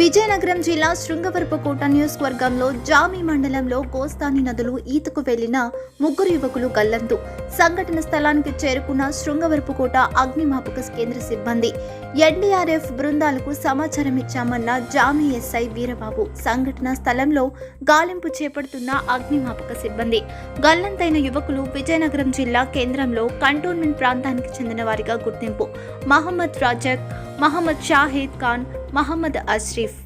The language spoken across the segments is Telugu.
విజయనగరం జిల్లా శృంగవరపుకోట నియోజకవర్గంలో జామి మండలంలో గోస్తాని నదులు ఈతకు వెళ్ళిన ముగ్గురు యువకులు గల్లంతు. సంఘటన స్థలానికి చేరుకున్న శృంగవరపుకోట అగ్నిమాపక కేంద్ర సిబ్బంది. ఎన్డీఆర్ఎఫ్ బృందాలకు సమాచారం ఇచ్చామన్న జామి ఎస్ఐ వీరబాబు సంఘటన స్థలంలో గాలింపు చేపడుతున్న అగ్నిమాపక సిబ్బంది. గల్లంతైన యువకులు విజయనగరం జిల్లా కేంద్రంలో కంటోన్మెంట్ ప్రాంతానికి చెందిన వారిగా గుర్తింపు. మహమ్మద్ రాజక్ మహమ్మద్ షాహీద్ ఖాన్ మహమ్మద్ అష్రీఫ్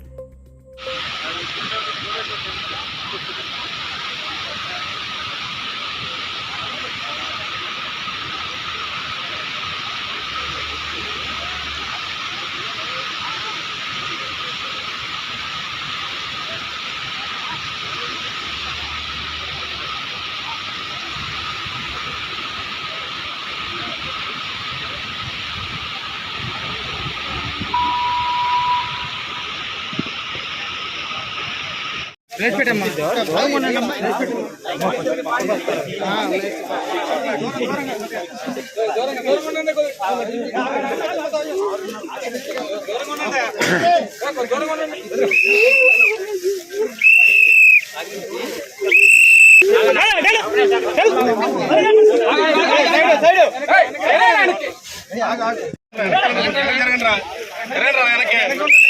ప్లేస్ పెట్టమ్మా కూతురు వెళ్ళండి వెనక్కి